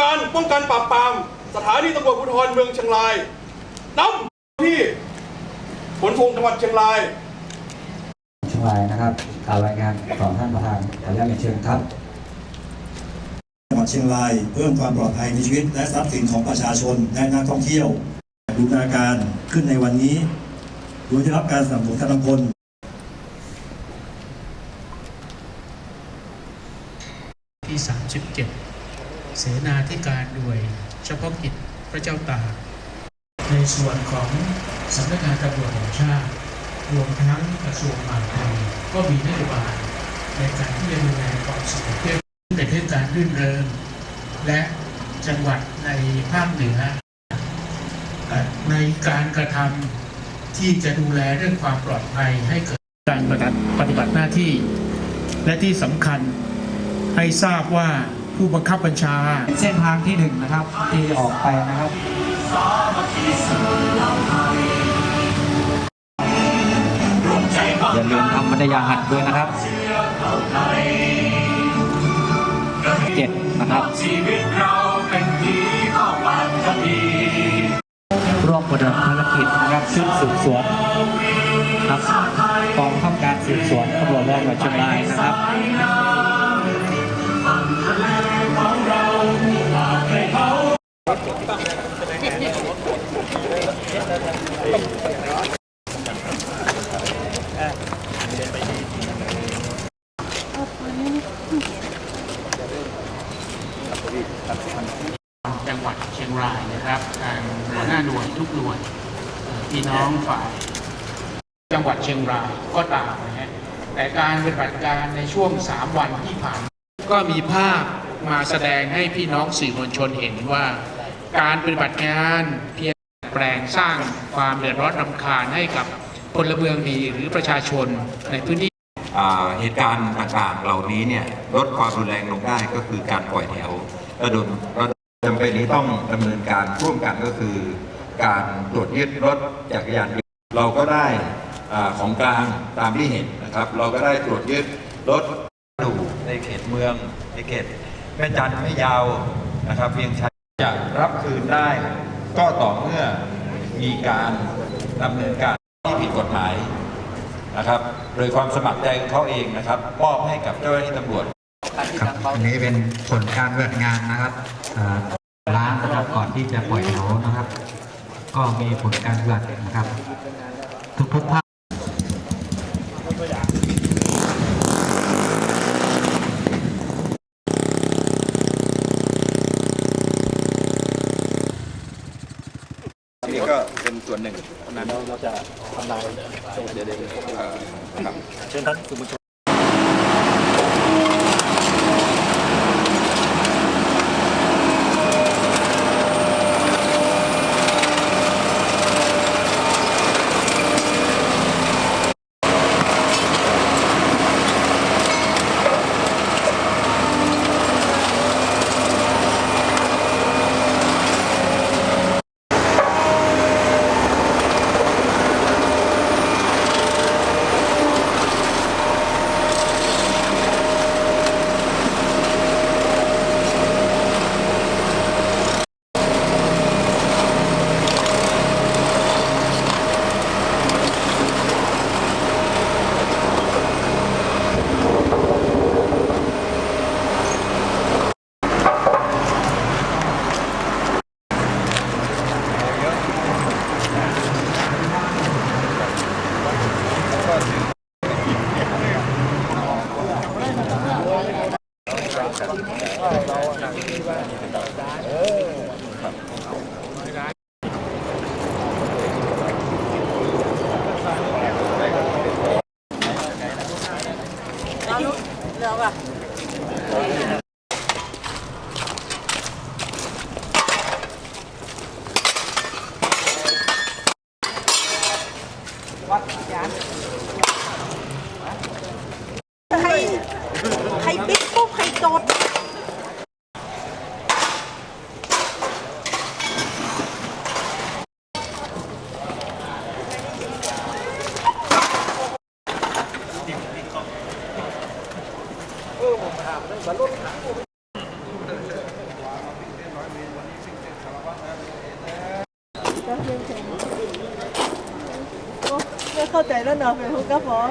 การป้องกันปราบปราม สถานีตำรวจภูธรเมืองเชียงรายนำที่ขนส่งจังหวัดเชียงรายเชียงรายนะครับข่าวรายงานต่อท่านประธานขออนุญาตเรียนเชิญครับจังหวัดเชียงรายเพิ่มความปลอดภัยในชีวิต และทรัพย์สินของประชาชนและนักท่องเที่ยวบูรณาการขึ้นในวันนี้โดยได้รับการสนับสนุนกำลังพลที่ 37 เสนาธิการหน่วย เฉพาะกิจพระเจ้าตากในส่วนของสำนักงานตำรวจแห่งชาติ รวมทั้งกระทรวงมหาดไทยก็มีนโยบายในการที่จะดูแลความสงบเรียบร้อยในเทศกาลรื่นเริงและจังหวัดในภาคเหนือเอ่อในการกระทำที่จะดูแลเรื่องความปลอดภัยให้เกิดการปฏิบัติหน้าที่ และที่สำคัญให้ทราบว่า ผู้บังคับบัญชา เส้นทางที่หนึ่งนะครับที่ออกไปนะครับอย่าลืมทำมัตยาหัดด้วยนะครับเจ็ดนะครับร่วมปฏิบัติภารกิจนะครับชุดสืบสวนครับกองข้าการสืบสวนตำรวจจังหวัดเชียงรายนะครับ งหวัดเชียงรายนะครับทางหัวหน้าหน่วยทุกหน่วยพี่น้องฝ่าย จังหวัดเชียงรายก็ตามนะฮะแต่การปฏิบัติการในช่วง 3 วันที่ผ่าน ก็มีภาพมาแสดงให้พี่น้องสื่อมวลชนเห็นว่า การปฏิบัติงานเพียงแปลงสร้างความเดือดร้อนรำคาญให้กับพลเมืองดีหรือประชาชนในพื้นที่เหตุการณ์ต่างๆ เหล่านี้เนี่ยลดความรุนแรงลงได้ก็คือการปล่อยแถวระดมระด จำเป็นนี้ต้องดำเนินการร่วมกันก็คือ การตรวจยึดรถจักรยานยนต์เราก็ได้อาของกลางตามที่เห็นนะครับ เราก็ได้ตรวจยึดรถดูในเขตเมืองในเขตแม่จันทร์ไม่ยาวนะครับ เพียงใช้จะรับคืนได้ ก็ต่อเมื่อมีการดำเนินการที่ผิดกฎหมายนะครับ โดยความสมัครใจของเขาเองนะครับมอบให้กับเจ้าหน้าที่ตำรวจ ครับอันนี้เป็นผลการปฏิบัติงานนะครับร้านนะครับก่อนที่จะปล่อยแถวนะครับ ก็มีผลการปฏิบัตินะครับ ทุกๆภาคนี่ก็เป็นส่วนหนึ่งนั้นเราจะทำลายเดี๋ยวเดี๋ยวครับเชิญท่านสื่อมวลชน 一二三四五七 เข้าใจแล้วเนาะเป็นหุ่นกระป๋อง